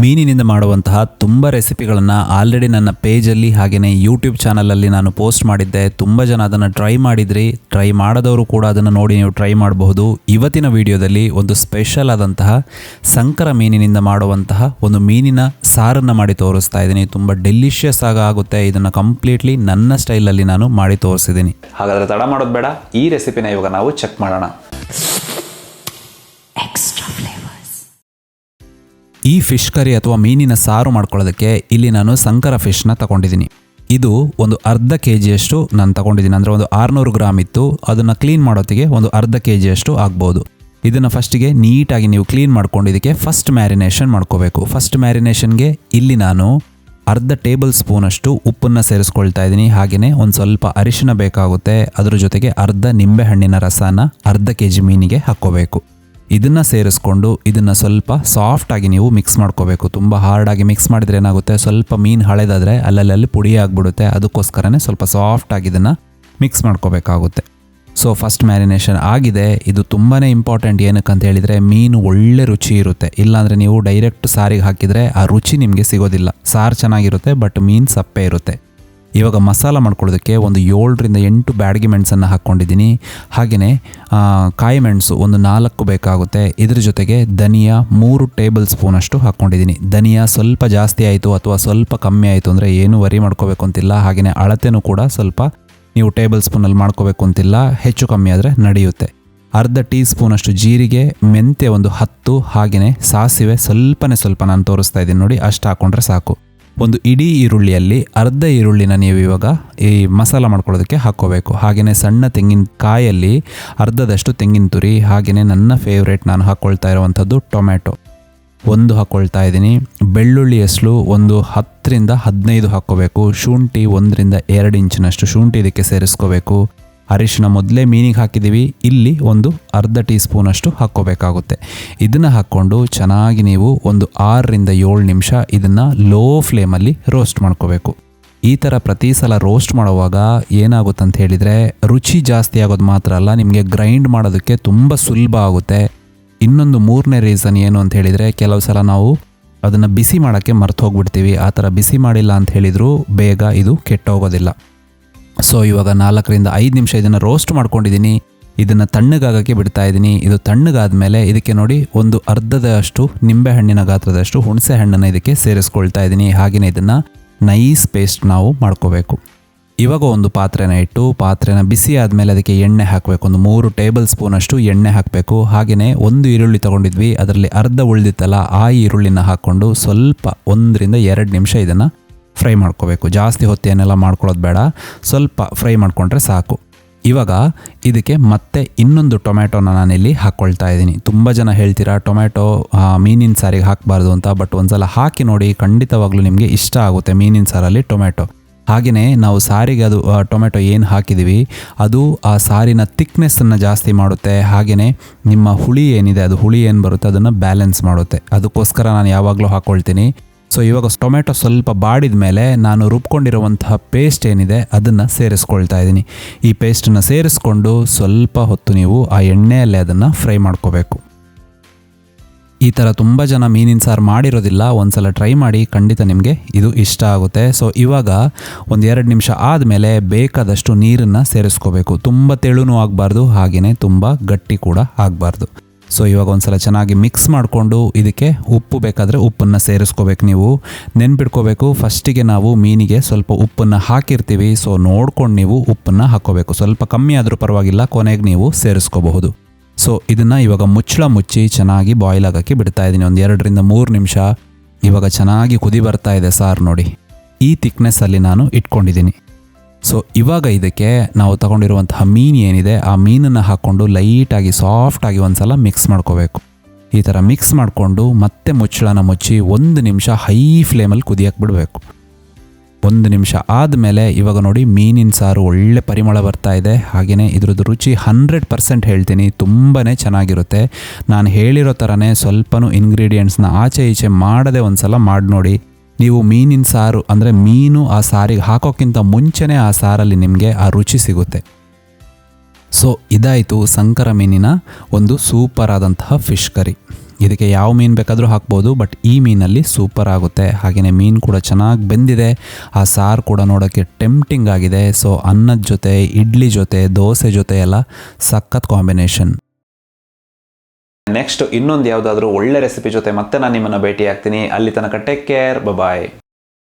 ಮೀನಿನಿಂದ ಮಾಡುವಂತಹ ತುಂಬ ರೆಸಿಪಿಗಳನ್ನು ಆಲ್ರೆಡಿ ನನ್ನ ಪೇಜಲ್ಲಿ ಹಾಗೆಯೇ ಯೂಟ್ಯೂಬ್ ಚಾನಲಲ್ಲಿ ನಾನು ಪೋಸ್ಟ್ ಮಾಡಿದ್ದೆ. ತುಂಬ ಜನ ಅದನ್ನು ಟ್ರೈ ಮಾಡಿದ್ರಿ. ಟ್ರೈ ಮಾಡದವರು ಕೂಡ ಅದನ್ನು ನೋಡಿ ನೀವು ಟ್ರೈ ಮಾಡಬಹುದು. ಇವತ್ತಿನ ವಿಡಿಯೋದಲ್ಲಿ ಒಂದು ಸ್ಪೆಷಲ್ ಆದಂತಹ ಸಂಕರ ಮೀನಿನಿಂದ ಮಾಡುವಂತಹ ಒಂದು ಮೀನಿನ ಸಾರನ್ನು ಮಾಡಿ ತೋರಿಸ್ತಾ ಇದ್ದೀನಿ. ತುಂಬ ಡೆಲಿಷಿಯಸ್ ಆಗ ಆಗುತ್ತೆ. ಇದನ್ನು ಕಂಪ್ಲೀಟ್ಲಿ ನನ್ನ ಸ್ಟೈಲಲ್ಲಿ ನಾನು ಮಾಡಿ ತೋರಿಸಿದ್ದೀನಿ. ಹಾಗಾದರೆ ತಡ ಮಾಡೋದು ಬೇಡ. ಈ ರೆಸಿಪಿನ ಇವಾಗ ನಾವು ಚೆಕ್ ಮಾಡೋಣ. ಈ ಫಿಶ್ ಕರಿ ಅಥವಾ ಮೀನಿನ ಸಾರು ಮಾಡ್ಕೊಳ್ಳೋದಕ್ಕೆ ಇಲ್ಲಿ ನಾನು ಸಂಕರ ಫಿಶ್ನ ತಗೊಂಡಿದ್ದೀನಿ. ಇದು ಒಂದು ಅರ್ಧ ಕೆ ಜಿಯಷ್ಟು ನಾನು ತಗೊಂಡಿದ್ದೀನಿ. ಅಂದರೆ ಒಂದು ಆರುನೂರು ಗ್ರಾಮ್ ಇತ್ತು. ಅದನ್ನು ಕ್ಲೀನ್ ಮಾಡೋತ್ತಿಗೆ ಒಂದು ಅರ್ಧ ಕೆ ಜಿಯಷ್ಟು ಆಗ್ಬೋದು. ಇದನ್ನು ಫಸ್ಟಿಗೆ ನೀಟಾಗಿ ನೀವು ಕ್ಲೀನ್ ಮಾಡ್ಕೊಂಡು ಇದಕ್ಕೆ ಫಸ್ಟ್ ಮ್ಯಾರಿನೇಷನ್ ಮಾಡ್ಕೋಬೇಕು. ಫಸ್ಟ್ ಮ್ಯಾರಿನೇಷನ್ಗೆ ಇಲ್ಲಿ ನಾನು ಅರ್ಧ ಟೇಬಲ್ ಸ್ಪೂನಷ್ಟು ಉಪ್ಪನ್ನು ಸೇರಿಸ್ಕೊಳ್ತಾ ಇದ್ದೀನಿ. ಹಾಗೆಯೇ ಒಂದು ಸ್ವಲ್ಪ ಅರಿಶಿನ ಬೇಕಾಗುತ್ತೆ. ಅದರ ಜೊತೆಗೆ ಅರ್ಧ ನಿಂಬೆಹಣ್ಣಿನ ರಸನ ಅರ್ಧ ಕೆ ಜಿ ಮೀನಿಗೆ ಹಾಕ್ಕೋಬೇಕು. ಇದನ್ನು ಸೇರಿಸ್ಕೊಂಡು ಇದನ್ನು ಸ್ವಲ್ಪ ಸಾಫ್ಟಾಗಿ ನೀವು ಮಿಕ್ಸ್ ಮಾಡ್ಕೋಬೇಕು. ತುಂಬ ಹಾರ್ಡಾಗಿ ಮಿಕ್ಸ್ ಮಾಡಿದರೆ ಏನಾಗುತ್ತೆ? ಸ್ವಲ್ಪ ಮೀನು ಹಳೆದಾದರೆ ಅಲ್ಲಲ್ಲಿ ಪುಡಿ ಆಗಿಬಿಡುತ್ತೆ. ಅದಕ್ಕೋಸ್ಕರನೇ ಸ್ವಲ್ಪ ಸಾಫ್ಟಾಗಿ ಇದನ್ನು ಮಿಕ್ಸ್ ಮಾಡ್ಕೋಬೇಕಾಗುತ್ತೆ. ಸೊ ಫಸ್ಟ್ ಮ್ಯಾರಿನೇಷನ್ ಆಗಿದೆ. ಇದು ತುಂಬಾ ಇಂಪಾರ್ಟೆಂಟ್ ಏನಕ್ಕೆ ಅಂತ ಹೇಳಿದರೆ ಮೀನು ಒಳ್ಳೆ ರುಚಿ ಇರುತ್ತೆ. ಇಲ್ಲಾಂದರೆ ನೀವು ಡೈರೆಕ್ಟ್ ಸಾರಿಗೆ ಹಾಕಿದರೆ ಆ ರುಚಿ ನಿಮಗೆ ಸಿಗೋದಿಲ್ಲ. ಸಾರು ಚೆನ್ನಾಗಿರುತ್ತೆ ಬಟ್ ಮೀನು ಸಪ್ಪೆ ಇರುತ್ತೆ. ಇವಾಗ ಮಸಾಲ ಮಾಡ್ಕೊಳ್ಳೋದಕ್ಕೆ ಒಂದು ಏಳರಿಂದ ಎಂಟು ಬ್ಯಾಡಗಿ ಮೆಣಸನ್ನು ಹಾಕ್ಕೊಂಡಿದ್ದೀನಿ. ಹಾಗೆಯೇ ಕಾಯಿ ಮೆಣಸು ಒಂದು ನಾಲ್ಕು ಬೇಕಾಗುತ್ತೆ. ಇದ್ರ ಜೊತೆಗೆ ಧನಿಯಾ ಮೂರು ಟೇಬಲ್ ಸ್ಪೂನಷ್ಟು ಹಾಕ್ಕೊಂಡಿದ್ದೀನಿ. ಧನಿಯಾ ಸ್ವಲ್ಪ ಜಾಸ್ತಿ ಆಯಿತು ಅಥವಾ ಸ್ವಲ್ಪ ಕಮ್ಮಿ ಆಯಿತು ಅಂದರೆ ಏನು ವರಿ ಮಾಡ್ಕೋಬೇಕು ಅಂತಿಲ್ಲ. ಹಾಗೆಯೇ ಅಳತೆನೂ ಕೂಡ ಸ್ವಲ್ಪ ನೀವು ಟೇಬಲ್ ಸ್ಪೂನಲ್ಲಿ ಮಾಡ್ಕೋಬೇಕು ಅಂತಿಲ್ಲ. ಹೆಚ್ಚು ಕಮ್ಮಿ ಆದರೆ ನಡೆಯುತ್ತೆ. ಅರ್ಧ ಟೀ ಸ್ಪೂನಷ್ಟು ಜೀರಿಗೆ, ಮೆಂತ್ಯ ಒಂದು ಹತ್ತು ಹಾಗೆಯೇ ಸಾಸಿವೆ ಸ್ವಲ್ಪನೇ ಸ್ವಲ್ಪ ನಾನು ತೋರಿಸ್ತಾ ಇದ್ದೀನಿ ನೋಡಿ, ಅಷ್ಟು ಹಾಕ್ಕೊಂಡ್ರೆ ಸಾಕು. ಒಂದು ಇಡೀ ಈರುಳ್ಳಿಯಲ್ಲಿ ಅರ್ಧ ಈರುಳ್ಳಿನ ನೀವು ಇವಾಗ ಈ ಮಸಾಲ ಮಾಡ್ಕೊಳ್ಳೋದಕ್ಕೆ ಹಾಕ್ಕೋಬೇಕು. ಹಾಗೆಯೇ ಸಣ್ಣ ತೆಂಗಿನ ಕಾಯಲ್ಲಿ ಅರ್ಧದಷ್ಟು ತೆಂಗಿನ ತುರಿ ಹಾಗೆಯೇ ನನ್ನ ಫೇವ್ರೇಟ್ ನಾನು ಹಾಕ್ಕೊಳ್ತಾ ಇರುವಂಥದ್ದು ಟೊಮ್ಯಾಟೊ. ಒಂದು ಹಾಕ್ಕೊಳ್ತಾ ಇದ್ದೀನಿ. ಬೆಳ್ಳುಳ್ಳಿ ಹೆಸಲು ಒಂದು ಹತ್ತರಿಂದ ಹದಿನೈದು ಹಾಕ್ಕೋಬೇಕು. ಶುಂಠಿ ಒಂದರಿಂದ ಎರಡು ಇಂಚಿನಷ್ಟು ಶುಂಠಿ ಇದಕ್ಕೆ ಸೇರಿಸ್ಕೋಬೇಕು. ಅರಿಶಿನ ಮೊದಲೇ ಮೀನಿಗೆ ಹಾಕಿದ್ದೀವಿ. ಇಲ್ಲಿ ಒಂದು ಅರ್ಧ ಟೀ ಸ್ಪೂನಷ್ಟು ಹಾಕ್ಕೋಬೇಕಾಗುತ್ತೆ. ಇದನ್ನು ಹಾಕ್ಕೊಂಡು ಚೆನ್ನಾಗಿ ನೀವು ಒಂದು ಆರರಿಂದ ಏಳು ನಿಮಿಷ ಇದನ್ನು ಲೋ ಫ್ಲೇಮಲ್ಲಿ ರೋಸ್ಟ್ ಮಾಡ್ಕೋಬೇಕು. ಈ ಥರ ಪ್ರತಿ ಸಲ ರೋಸ್ಟ್ ಮಾಡುವಾಗ ಏನಾಗುತ್ತಂತ ಹೇಳಿದರೆ, ರುಚಿ ಜಾಸ್ತಿ ಆಗೋದು ಮಾತ್ರ ಅಲ್ಲ, ನಿಮಗೆ ಗ್ರೈಂಡ್ ಮಾಡೋದಕ್ಕೆ ತುಂಬ ಸುಲಭ ಆಗುತ್ತೆ. ಇನ್ನೊಂದು ಮೂರನೇ ರೀಸನ್ ಏನು ಅಂತ ಹೇಳಿದರೆ, ಕೆಲವು ಸಲ ನಾವು ಅದನ್ನು ಬಿಸಿ ಮಾಡೋಕ್ಕೆ ಮರ್ತು ಹೋಗ್ಬಿಡ್ತೀವಿ ಆ ಥರ ಬಿಸಿ ಮಾಡಿಲ್ಲ ಅಂತ ಹೇಳಿದರೂ ಬೇಗ ಇದು ಕೆಟ್ಟೋಗೋದಿಲ್ಲ. ಸೊ ಇವಾಗ ನಾಲ್ಕರಿಂದ ಐದು ನಿಮಿಷ ಇದನ್ನು ರೋಸ್ಟ್ ಮಾಡ್ಕೊಂಡಿದ್ದೀನಿ ಇದನ್ನು ತಣ್ಣಗಾಗಕ್ಕೆ ಬಿಡ್ತಾ ಇದ್ದೀನಿ ಇದು ತಣ್ಣಗಾದ ಮೇಲೆ ಇದಕ್ಕೆ ನೋಡಿ ಒಂದು ಅರ್ಧದಷ್ಟು ನಿಂಬೆಹಣ್ಣಿನ ಗಾತ್ರದಷ್ಟು ಹುಣಸೆ ಹಣ್ಣನ್ನು ಇದಕ್ಕೆ ಸೇರಿಸ್ಕೊಳ್ತಾ ಇದ್ದೀನಿ ಹಾಗೆಯೇ ಇದನ್ನು ನೈಸ್ ಪೇಸ್ಟ್ ನಾವು ಮಾಡ್ಕೋಬೇಕು. ಇವಾಗ ಒಂದು ಪಾತ್ರೆನ ಇಟ್ಟು ಪಾತ್ರೆನ ಬಿಸಿ ಆದಮೇಲೆ ಅದಕ್ಕೆ ಎಣ್ಣೆ ಹಾಕಬೇಕು. ಒಂದು ಮೂರು ಟೇಬಲ್ ಸ್ಪೂನಷ್ಟು ಎಣ್ಣೆ ಹಾಕಬೇಕು. ಹಾಗೆಯೇ ಒಂದು ಈರುಳ್ಳಿ ತೊಗೊಂಡಿದ್ವಿ. ಅದರಲ್ಲಿ ಅರ್ಧ ಉಳಿದಿತ್ತಲ್ಲ, ಆ ಈರುಳ್ಳಿನ ಹಾಕ್ಕೊಂಡು ಸ್ವಲ್ಪ ಒಂದರಿಂದ ಎರಡು ನಿಮಿಷ ಇದನ್ನು ಫ್ರೈ ಮಾಡ್ಕೋಬೇಕು. ಜಾಸ್ತಿ ಹೊತ್ತೇನೆಲ್ಲ ಮಾಡ್ಕೊಳ್ಳೋದು ಬೇಡ. ಸ್ವಲ್ಪ ಫ್ರೈ ಮಾಡಿಕೊಂಡ್ರೆ ಸಾಕು. ಇವಾಗ ಇದಕ್ಕೆ ಮತ್ತೆ ಇನ್ನೊಂದು ಟೊಮ್ಯಾಟೊನ ನಾನಿಲ್ಲಿ ಹಾಕ್ಕೊಳ್ತಾ ಇದ್ದೀನಿ. ತುಂಬ ಜನ ಹೇಳ್ತೀರಾ, ಟೊಮ್ಯಾಟೊ ಮೀನಿನ ಸಾರಿಗೆ ಹಾಕಬಾರ್ದು ಅಂತ, ಬಟ್ ಒಂದ್ಸಲ ಹಾಕಿ ನೋಡಿ ಖಂಡಿತವಾಗ್ಲೂ ನಿಮಗೆ ಇಷ್ಟ ಆಗುತ್ತೆ ಮೀನಿನ ಸಾರಲ್ಲಿ ಟೊಮ್ಯಾಟೊ. ಹಾಗೆಯೇ ನಾವು ಸಾರಿಗೆ ಅದು ಟೊಮೆಟೊ ಏನು ಹಾಕಿದ್ದೀವಿ ಅದು ಆ ಸಾರಿನ ತಿಕ್ನೆಸ್ಸನ್ನು ಜಾಸ್ತಿ ಮಾಡುತ್ತೆ. ಹಾಗೆಯೇ ನಿಮ್ಮ ಹುಳಿ ಏನಿದೆ, ಅದು ಹುಳಿ ಏನು ಬರುತ್ತೆ, ಅದನ್ನು ಬ್ಯಾಲೆನ್ಸ್ ಮಾಡುತ್ತೆ. ಅದಕ್ಕೋಸ್ಕರ ನಾನು ಯಾವಾಗಲೂ ಹಾಕ್ಕೊಳ್ತೀನಿ ಸೊ ಇವಾಗ ಟೊಮೆಟೊ ಸ್ವಲ್ಪ ಬಾಡಿದ ಮೇಲೆ ನಾನು ರುಬ್ಕೊಂಡಿರುವಂತಹ ಪೇಸ್ಟ್ ಏನಿದೆ, ಅದನ್ನು ಸೇರಿಸ್ಕೊಳ್ತಾ ಇದ್ದೀನಿ. ಈ ಪೇಸ್ಟನ್ನು ಸೇರಿಸ್ಕೊಂಡು ಸ್ವಲ್ಪ ಹೊತ್ತು ನೀವು ಆ ಎಣ್ಣೆಯಲ್ಲೇ ಅದನ್ನು ಫ್ರೈ ಮಾಡ್ಕೋಬೇಕು. ಈ ಥರ ತುಂಬ ಜನ ಮೀನಿನ ಸಾರು ಮಾಡಿರೋದಿಲ್ಲ, ಒಂದ್ಸಲ ಟ್ರೈ ಮಾಡಿ ಖಂಡಿತ ನಿಮಗೆ ಇದು ಇಷ್ಟ ಆಗುತ್ತೆ. ಸೊ ಇವಾಗ ಒಂದು ಎರಡು ನಿಮಿಷ ಆದಮೇಲೆ ಬೇಕಾದಷ್ಟು ನೀರನ್ನು ಸೇರಿಸ್ಕೋಬೇಕು. ತುಂಬ ತೆಳುನೂ ಆಗಬಾರ್ದು ಹಾಗೆಯೇ ತುಂಬ ಗಟ್ಟಿ ಕೂಡ ಆಗಬಾರ್ದು. ಸೊ ಇವಾಗ ಒಂದು ಸಲ ಚೆನ್ನಾಗಿ ಮಿಕ್ಸ್ ಮಾಡಿಕೊಂಡು ಇದಕ್ಕೆ ಉಪ್ಪು ಬೇಕಾದರೆ ಉಪ್ಪನ್ನು ಸೇರಿಸ್ಕೋಬೇಕು ನೀವು. ನೆನ್ಪಿಟ್ಕೋಬೇಕು ಫಸ್ಟಿಗೆ ನಾವು ಮೀನಿಗೆ ಸ್ವಲ್ಪ ಉಪ್ಪನ್ನು ಹಾಕಿರ್ತೀವಿ. ಸೊ ನೋಡ್ಕೊಂಡು ನೀವು ಉಪ್ಪನ್ನು ಹಾಕ್ಕೋಬೇಕು. ಸ್ವಲ್ಪ ಕಮ್ಮಿ ಆದರೂ ಪರವಾಗಿಲ್ಲ, ಕೊನೆಗೆ ನೀವು ಸೇರಿಸ್ಕೋಬಹುದು. ಸೊ ಇದನ್ನು ಇವಾಗ ಮುಚ್ಚಳ ಮುಚ್ಚಿ ಚೆನ್ನಾಗಿ ಬಾಯ್ಲ್ ಆಗೋಕ್ಕೆ ಬಿಡ್ತಾ ಇದ್ದೀನಿ. ಒಂದು ಎರಡರಿಂದ ಮೂರು ನಿಮಿಷ. ಇವಾಗ ಚೆನ್ನಾಗಿ ಕುದಿ ಬರ್ತಾ ಇದೆ ಸಾರ್ ನೋಡಿ. ಈ ಥಿಕ್ನೆಸ್ಸಲ್ಲಿ ನಾನು ಇಟ್ಕೊಂಡಿದ್ದೀನಿ. ಸೊ ಇವಾಗ ಇದಕ್ಕೆ ನಾವು ತಗೊಂಡಿರುವಂತಹ ಮೀನು ಏನಿದೆ, ಆ ಮೀನನ್ನು ಹಾಕ್ಕೊಂಡು ಲೈಟಾಗಿ ಸಾಫ್ಟಾಗಿ ಒಂದ್ಸಲ ಮಿಕ್ಸ್ ಮಾಡ್ಕೋಬೇಕು. ಈ ಥರ ಮಿಕ್ಸ್ ಮಾಡಿಕೊಂಡು ಮತ್ತೆ ಮುಚ್ಚಳನ ಮುಚ್ಚಿ ಒಂದು ನಿಮಿಷ ಹೈ ಫ್ಲೇಮಲ್ಲಿ ಕುದಿಯಕ್ಕೆ ಬಿಡಬೇಕು. ಒಂದು ನಿಮಿಷ ಆದಮೇಲೆ ಇವಾಗ ನೋಡಿ ಮೀನಿನ ಸಾರು ಒಳ್ಳೆ ಪರಿಮಳ ಬರ್ತಾ ಇದೆ. ಹಾಗೆಯೇ ಇದ್ರದ್ದು ರುಚಿ ಹಂಡ್ರೆಡ್ ಪರ್ಸೆಂಟ್ ಹೇಳ್ತೀನಿ. ತುಂಬಾ ಚೆನ್ನಾಗಿರುತ್ತೆ. ನಾನು ಹೇಳಿರೋ ಥರನೇ ಸ್ವಲ್ಪನೂ ಇಂಗ್ರೀಡಿಯೆಂಟ್ಸ್ನ ಆಚೆ ಈಚೆ ಮಾಡದೆ ಒಂದು ಸಲ ಮಾಡಿ ನೋಡಿ ನೀವು ಮೀನಿನ ಸಾರು, ಅಂದರೆ ಮೀನು ಆ ಸಾರಿಗೆ ಹಾಕೋಕ್ಕಿಂತ ಮುಂಚೆನೇ ಆ ಸಾರಲ್ಲಿ ನಿಮಗೆ ಆ ರುಚಿ ಸಿಗುತ್ತೆ. ಸೊ ಇದಾಯಿತು ಸಂಕರ ಮೀನಿನ ಒಂದು ಸೂಪರ್ ಆದಂತಹ ಫಿಶ್ ಕರಿ ಇದಕ್ಕೆ ಯಾವ ಮೀನು ಬೇಕಾದರೂ ಹಾಕ್ಬೋದು ಬಟ್ ಈ ಮೀನಲ್ಲಿ ಸೂಪರ್ ಆಗುತ್ತೆ. ಹಾಗೆಯೇ ಮೀನು ಕೂಡ ಚೆನ್ನಾಗಿ ಬೆಂದಿದೆ. ಆ ಸಾರು ಕೂಡ ನೋಡೋಕ್ಕೆ ಟೆಂಪ್ಟಿಂಗ್ ಆಗಿದೆ. ಸೊ ಅನ್ನದ ಜೊತೆ, ಇಡ್ಲಿ ಜೊತೆ, ದೋಸೆ ಜೊತೆ ಎಲ್ಲ ಸಖತ್ ಕಾಂಬಿನೇಷನ್ ನೆಕ್ಸ್ಟ್ ಇನ್ನೊಂದು ಯಾವುದಾದ್ರೂ ಒಳ್ಳೆ ರೆಸಿಪಿ ಜೊತೆ ಮತ್ತೆ ನಾನು ನಿಮ್ಮನ್ನು ಭೇಟಿ ಆಗ್ತೀನಿ ಅಲ್ಲಿ ತನಕ ಟೇಕ್ ಕೇರ್ ಬಾಯ್